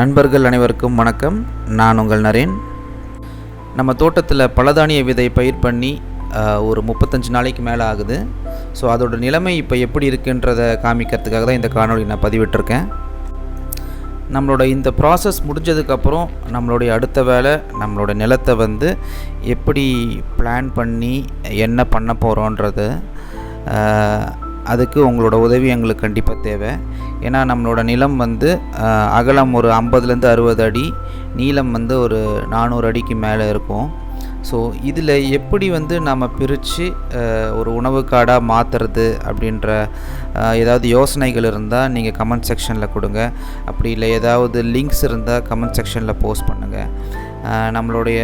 நண்பர்கள் அனைவருக்கும் வணக்கம். நான் உங்கள் நரேன். நம்ம தோட்டத்தில் பலதானிய விதை பயிர் பண்ணி ஒரு முப்பத்தஞ்சு நாளைக்கு மேலே ஆகுது. ஸோ அதோட நிலைமை இப்போ எப்படி இருக்குன்றதை காமிக்கிறதுக்காக தான் இந்த காணொலி நான் பதிவிட்டிருக்கேன். நம்மளோட இந்த ப்ராசஸ் முடிஞ்சதுக்கப்புறம் நம்மளுடைய அடுத்த வேலை நம்மளோட நிலத்தை வந்து எப்படி பிளான் பண்ணி என்ன பண்ண போகிறோன்றது அதுக்கு உங்களோட உதவி எங்களுக்கு கண்டிப்பாக தேவை. ஏன்னா நம்மளோட நிலம் வந்து அகலம் ஒரு ஐம்பதுலேருந்து அறுபது அடி நீளம் வந்து ஒரு நானூறு அடிக்கு மேலே இருக்கும். ஸோ இதில் எப்படி வந்து நம்ம பிரித்து ஒரு உணவு காடாக மாற்றுறது அப்படின்ற ஏதாவது யோசனைகள் இருந்தால் நீங்கள் கமெண்ட் செக்ஷனில் கொடுங்க. அப்படி இல்லை ஏதாவது லிங்க்ஸ் இருந்தால் கமெண்ட் செக்ஷனில் போஸ்ட் பண்ணுங்கள் நம்மளுடைய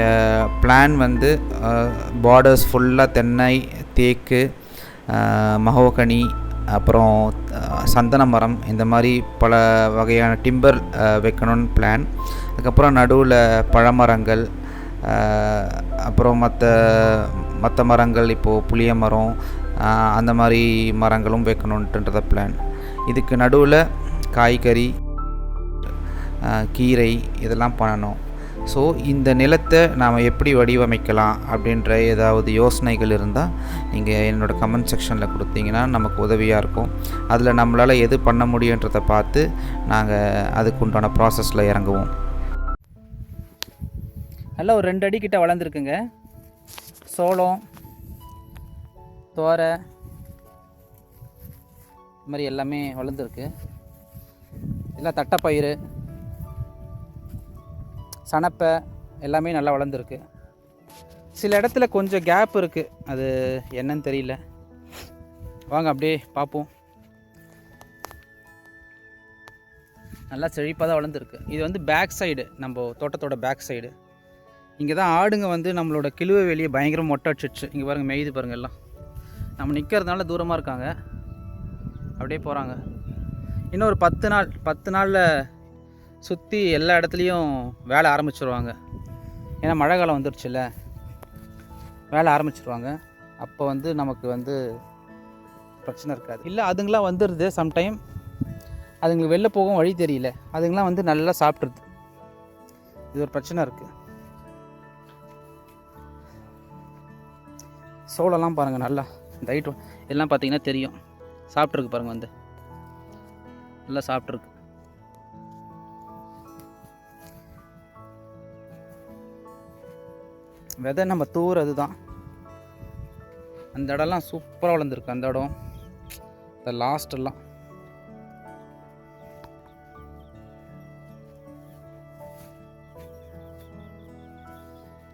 பிளான் வந்து பார்டர்ஸ் ஃபுல்லாக தென்னை தேக்கு மகோகனி அப்புறம் சந்தன மரம் இந்த மாதிரி பல வகையான டிம்பர் வைக்கணும்னு பிளான் அதுக்கப்புறம் நடுவில் பழமரங்கள் அப்புறம் மற்ற மற்ற மரங்கள் இப்போது புளிய மரம் அந்த மாதிரி மரங்களும் வைக்கணுன்றத பிளான் இதுக்கு நடுவில் காய்கறி கீரை இதெல்லாம் பண்ணணும். ஸோ இந்த நிலத்தை நாம் எப்படி வடிவமைக்கலாம் அப்படின்ற ஏதாவது யோசனைகள் இருந்தால் நீங்கள் என்னோடய கமெண்ட் செக்ஷனில் கொடுத்தீங்கன்னா நமக்கு உதவியாக இருக்கும். அதில் நம்மளால் எது பண்ண முடியுன்றதை பார்த்து நாங்கள் அதுக்கு உண்டான ப்ராசஸில் இறங்குவோம். நல்லா ஒரு ரெண்டு அடிக்கிட்ட வளர்ந்துருக்குங்க. சோளம் தோரை இது மாதிரி எல்லாமே வளர்ந்துருக்கு. எல்லாம் தட்டைப்பயிறு. சணப்பை எல்லாமே நல்லா வளர்ந்துருக்கு. சில இடத்துல கொஞ்சம் கேப் இருக்குது அது என்னன்னு தெரியல. வாங்க அப்படியே பார்ப்போம். நல்லா செழிப்பாக தான் வளர்ந்துருக்கு. இது வந்து பேக் சைடு நம்ம தோட்டத்தோட பேக் சைடு இங்கே தான் ஆடுங்க வந்து நம்மளோட கிழுவை வெளியே பயங்கரம் மொட்டை அடிச்சிடுச்சு இங்கே பாருங்கள் மெய்து பாருங்கள் எல்லாம். நம்ம நிற்கிறதுனால தூரமாக இருக்காங்க. அப்படியே போகிறாங்க இன்னும் ஒரு பத்து நாள் பத்து நாளில் சுற்றி எல்லா இடத்துலையும் வேலை ஆரம்பிச்சிருவாங்க. ஏன்னா மழை காலம் வந்துருச்சுல்ல. வேலை ஆரம்பிச்சிருவாங்க. அப்போ வந்து நமக்கு வந்து பிரச்சனை இருக்காது. இல்லை அதுங்களாம் வந்துடுது சம்டைம் அதுங்களுக்கு வெளில போகவும் வழி தெரியல. அதுங்களாம் வந்து நல்லா சாப்பிட்ருது இது ஒரு பிரச்சனை இருக்குது சோளம்லாம் பாருங்கள் நல்லா இந்த எல்லாம் பார்த்தீங்கன்னா தெரியும். சாப்பிட்ருக்கு பாருங்கள் வந்து. நல்லா சாப்பிட்ருக்கு விதை நம்ம தூறது தான் அந்த இடம்லாம் சூப்பராக வளர்ந்துருக்கு அந்த இடம். இந்த லாஸ்டெல்லாம்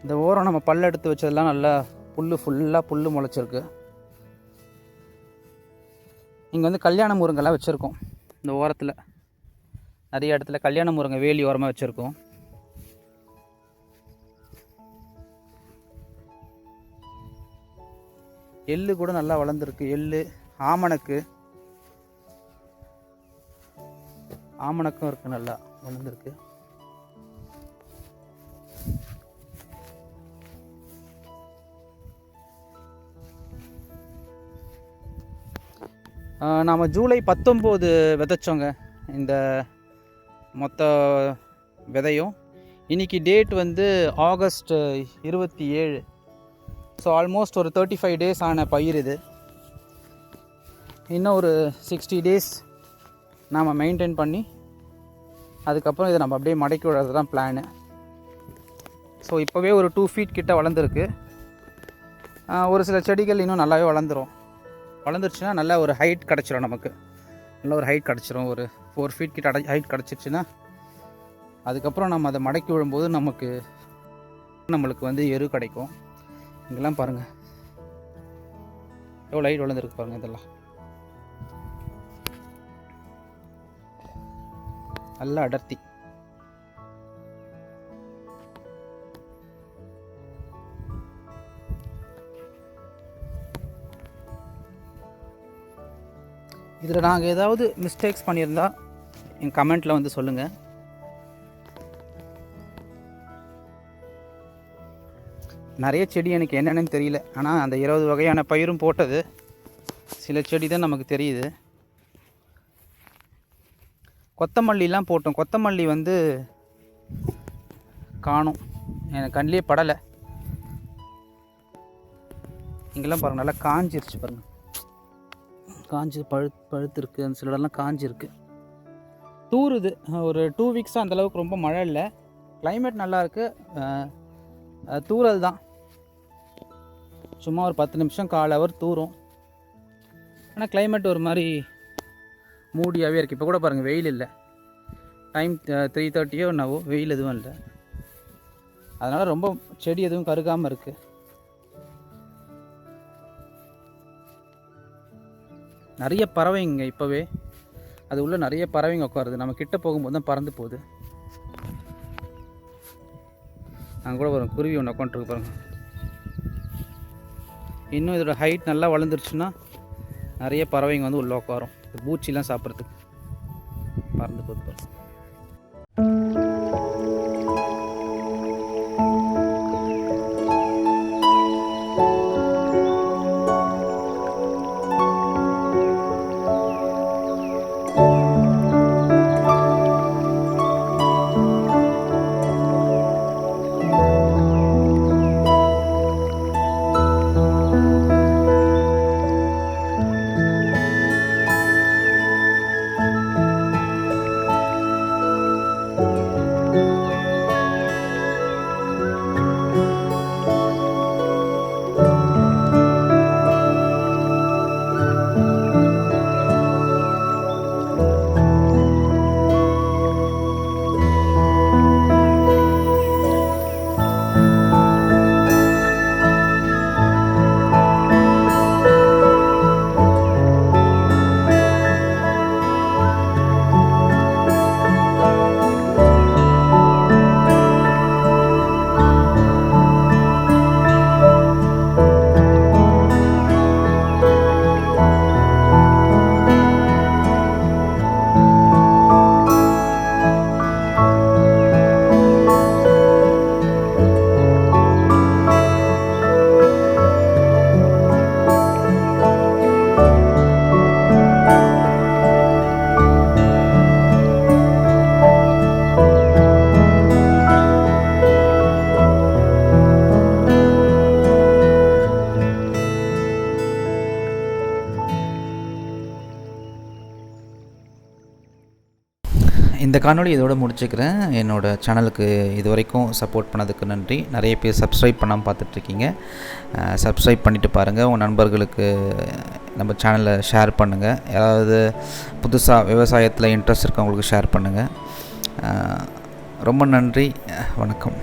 இந்த ஓரம் நம்ம பல்ல எடுத்து வச்சதெல்லாம் நல்லா புல் ஃபுல்லாக புல் முளைச்சிருக்கு. இங்கே வந்து கல்யாண முருங்கெல்லாம் வச்சுருக்கோம் இந்த ஓரத்தில். நிறைய இடத்துல கல்யாண முருங்கை வேலி ஓரமாக வச்சுருக்கோம். எள்ளு கூட நல்லா வளர்ந்துருக்கு. எள்ளு ஆமணக்கு. ஆமணக்கும் இருக்குது நல்லா வளர்ந்துருக்கு. நாம் ஜூலை பத்தொம்போது விதைச்சோங்க. இந்த மொத்த விதையும். இன்றைக்கி டேட் வந்து ஆகஸ்ட் இருபத்தி ஏழு. ஸோ ஆல்மோஸ்ட் ஒரு தேர்ட்டி ஃபைவ் டேஸ் ஆன பயிர் இது. இன்னும் ஒரு சிக்ஸ்டி டேஸ் நாம் மெயின்டைன் பண்ணி அதுக்கப்புறம் இதை நம்ம அப்படியே மடக்கி விடுறது தான் பிளானு ஸோ இப்போவே ஒரு டூ ஃபீட் கிட்ட வளர்ந்துருக்கு. ஒரு சில செடிகள் இன்னும் நல்லாவே வளர்ந்துரும். வளர்ந்துருச்சுன்னா நல்ல ஒரு ஹைட் கிடச்சிரும் நமக்கு. நல்ல ஒரு ஹைட் கிடச்சிரும். ஒரு ஃபோர் ஃபீட் கிட்ட அடை ஹைட் கிடச்சிருச்சுன்னா அதுக்கப்புறம் நம்ம அதை மடக்கி விழும்போது நமக்கு நம்மளுக்கு வந்து எரு கிடைக்கும். இங்கெல்லாம் பாருங்கள் எவ்வளோ ஹைட் வளர்ந்துருக்கு பாருங்கள் இதெல்லாம். நல்ல அடர்த்தி. இதில் நாங்கள் ஏதாவது மிஸ்டேக்ஸ் பண்ணியிருந்தா என் கமெண்ட்டில் வந்து சொல்லுங்கள் நிறைய செடி எனக்கு என்னென்னு தெரியல. ஆனால் அந்த இருபது வகையான பயிரும் போட்டது. சில செடி தான் நமக்கு தெரியுது. கொத்தமல்லிலாம் போட்டோம். கொத்தமல்லி வந்து காணும். எனக்கு கண்ணிலே படலை. இங்கெல்லாம் பாருங்கள் நல்லா காஞ்சிருச்சு பாருங்கள் காஞ்சி பழு பழுத்துருக்கு. அந்த சில இடம்லாம் காஞ்சிருக்கு. தூறுது. ஒரு டூ வீக்ஸாக அந்தளவுக்கு ரொம்ப மழை இல்லை. கிளைமேட் நல்லாயிருக்கு தூறல் தான். சும்மா ஒரு பத்து நிமிஷம் கால் ஹவர் தூரும் ஆனால் கிளைமேட் ஒரு மாதிரி மூடியாகவே இருக்குது இப்போ கூட பாருங்கள் வெயில் இல்லை. டைம் த்ரீ தேர்ட்டியோ என்னவோ வெயில் எதுவும் இல்லை. அதனால் ரொம்ப செடி எதுவும் கருகாமல் இருக்குது நிறைய பறவைங்க இப்போவே. அது உள்ளே நிறைய பறவைங்க உட்காருது. நம்ம கிட்ட போகும்போது தான் பறந்து போகுது. அங்கே கூட வரும் குருவி ஒன்று உட்காந்துருக்கு பாருங்க. இன்னும் இதோட ஹைட் நல்லா வளர்ந்துருச்சுன்னா நிறைய பறவைங்க வந்து உள்ள உட்காரும். இந்த பூச்சிலாம் சாப்பிட்றதுக்கு. பறந்து போகுது பாருங்கள் இந்த காணொளி இதோட முடிச்சுக்கிறேன். என்னோடய சேனலுக்கு இது வரைக்கும் சப்போர்ட் பண்ணதுக்கு நன்றி. நிறைய பேர் சப்ஸ்கிரைப் பண்ணாமல் பார்த்துட்ருக்கீங்க. சப்ஸ்கிரைப் பண்ணிவிட்டு பாருங்கள் உங்கள் நண்பர்களுக்கு நம்ம சேனலை ஷேர் பண்ணுங்கள் யாராவது புதுசாக விவசாயத்தில் இன்ட்ரெஸ்ட் இருக்கவங்களுக்கு ஷேர் பண்ணுங்கள் ரொம்ப நன்றி. வணக்கம்.